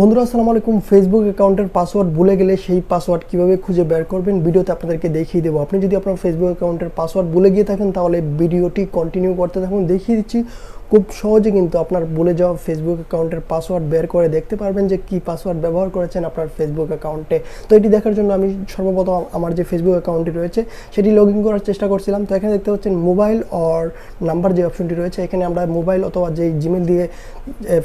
বন্ধুরা, আসসালামু আলাইকুম। ফেসবুক অ্যাকাউন্টের পাসওয়ার্ড ভুলে গেলে সেই পাসওয়ার্ড কীভাবে খুঁজে বের করবেন ভিডিওতে আপনাদেরকে দেখিয়ে দেবো। আপনি যদি আপনার ফেসবুক অ্যাকাউন্টের পাসওয়ার্ড ভুলে গিয়ে থাকেন, তাহলে ভিডিওটি কন্টিনিউ করতে থাকুন। দেখিয়ে দিচ্ছি খুব সহজে কিন্তু আপনার ভুলে যাওয়া ফেসবুক অ্যাকাউন্টের পাসওয়ার্ড বের করে দেখতে পারবেন যে কি পাসওয়ার্ড ব্যবহার করেছেন আপনার ফেসবুক অ্যাকাউন্টে তো এটি দেখার জন্য আমি সর্বপ্রথম আমার যে ফেসবুক অ্যাকাউন্টটি রয়েছে, সেটি লগ ইন করার চেষ্টা করছিলাম। তো এখানে দেখতে পাচ্ছেন মোবাইল অর নাম্বার যে অপশনটি রয়েছে, এখানে আমরা মোবাইল অথবা যে জিমেল দিয়ে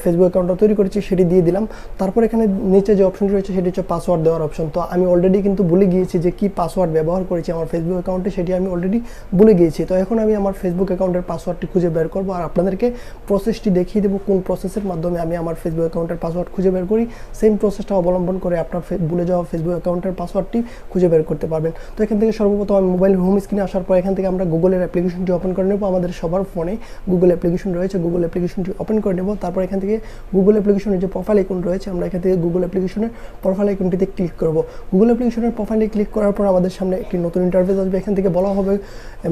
ফেসবুক অ্যাকাউন্টটা তৈরি করেছি, সেটি দিয়ে দিলাম। তারপর এখানে নিচে যে অপশনটি রয়েছে, সেটি হচ্ছে পাসওয়ার্ড দেওয়ার অপশন তো আমি অলরেডি কিন্তু ভুলে গিয়েছি যে কি পাসওয়ার্ড ব্যবহার করেছি আমার ফেসবুক অ্যাকাউন্টে সেটি আমি অলরেডি ভুলে গিয়েছি। তো এখন আমি আমার ফেসবুক অ্যাকাউন্টের পাসওয়ার্ডটি খুঁজে বের করব। আর আপনাদেরকে প্রসেসটি দেখিয়ে দেবো, কোন প্রসেসের মাধ্যমে আমি আমার ফেসবুক অ্যাকাউন্টের পাসওয়ার্ড খুঁজে বের করি। সেম প্রসেসটা অবলম্বন করে আপনার ভুলে যাওয়া ফেসবুক অ্যাকাউন্টের পাসওয়ার্ডটি খুঁজে বের করতে পারবেন। তো এখান থেকে সর্বপ্রথম আমি মোবাইল হোম স্ক্রিনে আসার পর এখান থেকে আমরা গুগলের অ্যাপ্লিকেশনটি ওপেন করে নেব। আমাদের সবার ফোনে গুগল অ্যাপ্লিকেশন রয়েছে গুগল অ্যাপ্লিকেশনটি ওপেন করে নেব। তারপর এখান থেকে গুগল অ্যাপ্লিকেশনের যে প্রোফাইল আইকন রয়েছে, আমরা এখান থেকে গুগল অ্যাপ্লিকেশনের প্রোফাইল আইকনটিতে ক্লিক করব। গুগল অ্যাপ্লিকেশনের প্রোফাইলে ক্লিক করার পর আমাদের সামনে একটি নতুন ইন্টারফেস আসবে। এখান থেকে বলা হবে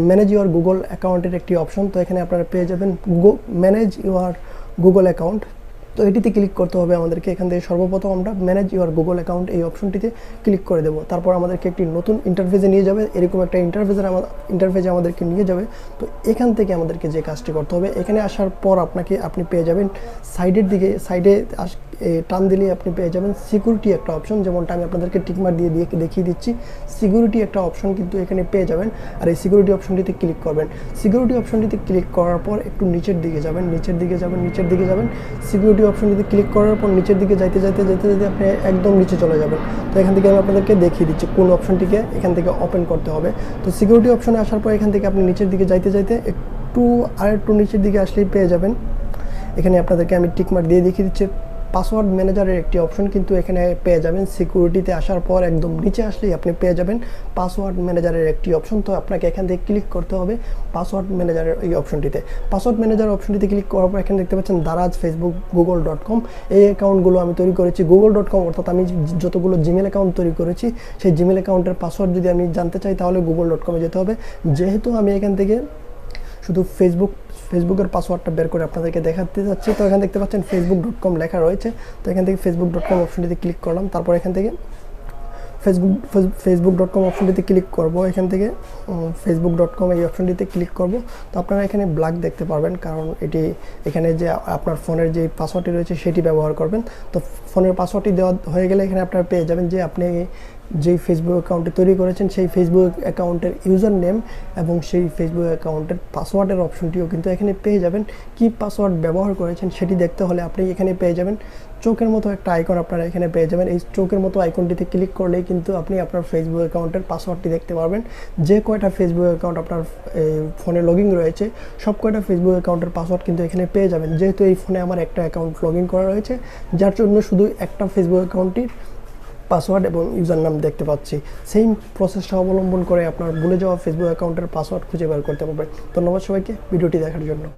ম্যানেজ ইউর গুগল অ্যাকাউন্টের একটি অপশন তো এখানে আপনারা পেয়ে যাবেন ম্যানেজ ইউর গুগল অ্যাকাউন্ট তো এটিতে ক্লিক করতে হবে আমাদেরকে। এখান থেকে সর্বপ্রথম আমরা ম্যানেজ ইউর গুগল অ্যাকাউন্ট এই অপশনটিতে ক্লিক করে দেবো। তারপর আমাদেরকে একটি নতুন ইন্টারফেসে নিয়ে যাবে। এরকম একটা ইন্টারফেসের ইন্টারফেসে আমাদেরকে নিয়ে যাবে। তো এখান থেকে আমাদেরকে যে কাজটি করতে হবে, এখানে আসার পর আপনাকে আপনি পেয়ে যাবেন সাইডের দিকে সাইডে টান দিলে আপনি পেয়ে যাবেন সিকিউরিটি একটা অপশন যেমনটা আমি আপনাদেরকে টিকমার দিয়ে দিয়ে দেখিয়ে দিচ্ছি। সিকিউরিটি একটা অপশন কিন্তু এখানে পেয়ে যাবেন আর এই সিকিউরিটি অপশনটিতে ক্লিক করবেন। সিকিউরিটি অপশনটিতে ক্লিক করার পর একটু নিচের দিকে যাবেন, নিচের দিকে যাবেন, নিচের দিকে যাবেন। সিকিউরিটি অপশনটিতে ক্লিক করার পর নিচের দিকে যাইতে যাইতে যেতে যেতে আপনি একদম নিচে চলে যাবেন। তো এখান থেকে আমি আপনাদেরকে দেখিয়ে দিচ্ছি কোন অপশনটিকে এখান থেকে ওপেন করতে হবে। তো সিকিউরিটি অপশনে আসার পর এখান থেকে আপনি নিচের দিকে যাইতে যাইতে একটু আর একটু নিচের দিকে আসলেই পেয়ে যাবেন। এখানে আপনাদেরকে আমি টিকমার্ক দিয়ে দেখিয়ে দিচ্ছি। পাসওয়ার্ড ম্যানেজারের একটি অপশন কিন্তু এখানে পেয়ে যাবেন। সিকিউরিটিতে আসার পর একদম নিচে আসলেই আপনি পেয়ে যাবেন পাসওয়ার্ড ম্যানেজারের একটি অপশন তো আপনাকে এখান থেকে ক্লিক করতে হবে পাসওয়ার্ড ম্যানেজারের এই অপশনটিতে পাসওয়ার্ড ম্যানেজার অপশনটিতে ক্লিক করার পর এখানে দেখতে পাচ্ছেন Daraz Facebook Google dot com এই অ্যাকাউন্টগুলো আমি তৈরি করেছি গুগল ডট কম অর্থাৎ আমি যতগুলো জিমেল অ্যাকাউন্ট তৈরি করেছি, সেই জিমেল অ্যাকাউন্টের পাসওয়ার্ড যদি আমি জানতে চাই তাহলে গুগল ডট কমে যেতে হবে। যেহেতু আমি এখান থেকে শুধু ফেসবুক ফেসবুকের পাসওয়ার্ডটা বের করে আপনাদেরকে দেখাতে যাচ্ছি। তো এখানে দেখতে পাচ্ছেন ফেসবুক ডট কম লেখা রয়েছে। তো এখান থেকে ফেসবুক ডট কম অপশনটিতে ক্লিক করলাম। তারপর এখান থেকে ফেসবুক ফেসবুক ডট কম অপশনটিতে ক্লিক করব। এখান থেকে ফেসবুক ডট কম এই অপশনটিতে ক্লিক করব। তো আপনারা এখানে ব্ল্যাক দেখতে পারবেন। কারণ এটি এখানে যে আপনার ফোনের যে পাসওয়ার্ডটি রয়েছে, সেটি ব্যবহার করবেন। তো ফোনের পাসওয়ার্ডটি দেওয়া হয়ে গেলে এখানে আপনারা পেয়ে যাবেন যে আপনি যেই ফেসবুক অ্যাকাউন্টটি তৈরি করেছেন, সেই ফেসবুক অ্যাকাউন্টের ইউজার নেম এবং সেই ফেসবুক অ্যাকাউন্টের পাসওয়ার্ডের অপশনটিও কিন্তু এখানে পেয়ে যাবেন। কি পাসওয়ার্ড ব্যবহার করেছেন সেটি দেখতে হলে আপনি এখানে পেয়ে যাবেন। চোখের মতো একটা আইকন আপনারা এখানে পেয়ে যাবেন। এই চোখের মতো আইকনটিতে ক্লিক করলেই কিন্তু আপনি আপনার ফেসবুক অ্যাকাউন্টের পাসওয়ার্ডটি দেখতে পারবেন। যে কয়টা ফেসবুক অ্যাকাউন্ট আপনার ফোনে লগ রয়েছে, সব কয়টা ফেসবুক অ্যাকাউন্টের পাসওয়ার্ড কিন্তু এখানে পেয়ে যাবেন। যেহেতু এই ফোনে আমার একটা অ্যাকাউন্ট লগ করা রয়েছে, যার জন্য শুধু একটা ফেসবুক অ্যাকাউন্টটির পাসওয়ার্ড এবং ইউজার নাম দেখতে পাচ্ছি। সেই প্রসেসটা অবলম্বন করে আপনার ভুলে যাওয়া ফেসবুক অ্যাকাউন্টের পাসওয়ার্ড খুঁজে বের করতে পারবেন। ধন্যবাদ সবাইকে, ভিডিওটি দেখার জন্য।